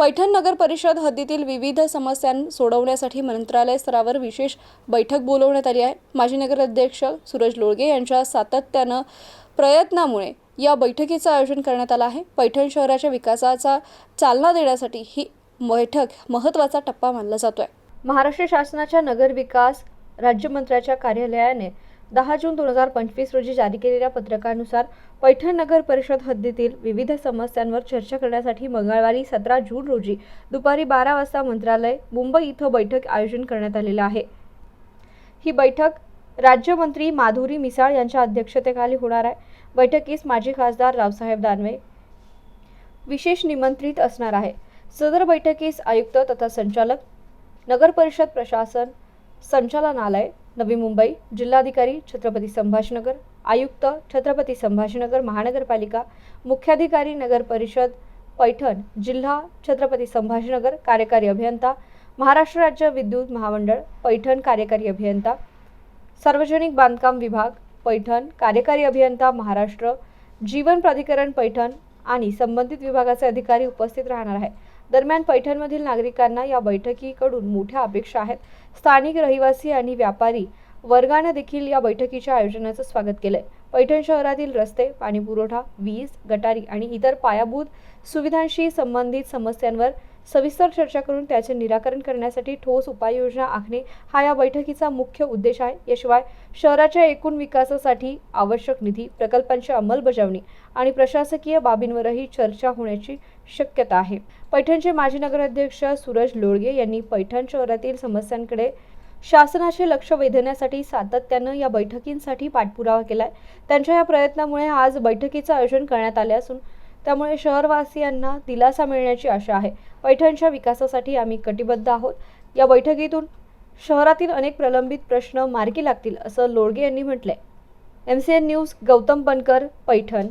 पैठण नगर परिषद हद्दीतील विविध समस्यां सोडवण्यासाठी मंत्रालय स्तरावर विशेष बैठक बोलवण्यात आली आहे. माजी नगराध्यक्ष सूरज लोळगे यांच्या सातत्यानं प्रयत्नामुळे या बैठकीचं आयोजन करण्यात आलं आहे. पैठण शहराच्या विकासाचा चालना देण्यासाठी ही बैठक महत्त्वाचा टप्पा मानला जातोय. महाराष्ट्र शासनाच्या नगर विकास राज्यमंत्र्याच्या कार्यालयाने दहा जून दोन हजार पंचवीस रोजी जारी केलेल्या पत्रकानुसार पैठण नगर परिषद हद्दीतील विविध समस्यांवर चर्चा करण्यासाठी मंगळवारी सतरा जून रोजी दुपारी बारा वाजता मंत्रालय मुंबई इथं बैठक आयोजन करण्यात आलेलं आहे. ही बैठक राज्यमंत्री माधुरी मिसाळ यांच्या अध्यक्षतेखाली होणार आहे. बैठकीस माजी खासदार रावसाहेब दानवे विशेष निमंत्रित असणार आहे. सदर बैठकीस आयुक्त तथा संचालक नगर परिषद प्रशासन संचालनालय नवी मुंबई जिल्हाधिकारी छत्रपती संभाषनगर आयुक्त छत्रपती संभाषनगर महानगरपालिका मुख्याधिकारी नगर परिषद पैठण जिल्हा छत्रपती संभाषनगर कार्यकारी अभियंता महाराष्ट्र राज्य विद्युत महामंडळ पैठण कार्यकारी अभियंता सार्वजनिक बांधकाम विभाग पैठण कार्यकारी अभियंता महाराष्ट्र जीवन प्राधिकरण पैठण आणि संबंधित विभागाचे अधिकारी उपस्थित राहणार आहे दरम्यान पैठणमधील नागरिकांना या बैठकीकडून मोठ्या अपेक्षा आहेत. स्थानिक रहिवासी आणि व्यापारी वर्गानं देखील या बैठकीच्या आयोजनाचं स्वागत केलंय. पैठण शहरातील रस्ते पाणीपुरवठा वीज गटारी आणि इतर पायाभूत सुविधांशी संबंधित समस्यांवर सविस्तर चर्चा करून त्याचे निराकरण करण्यासाठी ठोस उपाययोजना आखणे हा या बैठकीचा मुख्य उद्देश आहे. याशिवाय शहराच्या एकूण विकासासाठी आवश्यक निधी प्रकल्पांची अंमलबजावणी आणि प्रशासकीय बाबींवरही चर्चा होण्याची शक्यता आहे. पैठणचे माजी नगराध्यक्ष सूरज लोळगे यांनी पैठण शहरातील समस्यांकडे शासनाचे लक्ष वेधण्यासाठी सातत्यानं या बैठकींसाठी पाठपुरावा केलाय. त्यांच्या या प्रयत्नामुळे आज बैठकीचं आयोजन करण्यात आले असून त्यामुळे शहरवासियांना दिलासा मिळण्याची आशा आहे. पैठणच्या विकासासाठी आम्ही कटिबद्ध आहोत. या बैठकीतून शहरातील अनेक प्रलंबित प्रश्न मार्गी लागतील असं लोळगे यांनी म्हटलंय. M C N news Gautam Bankar Paithan.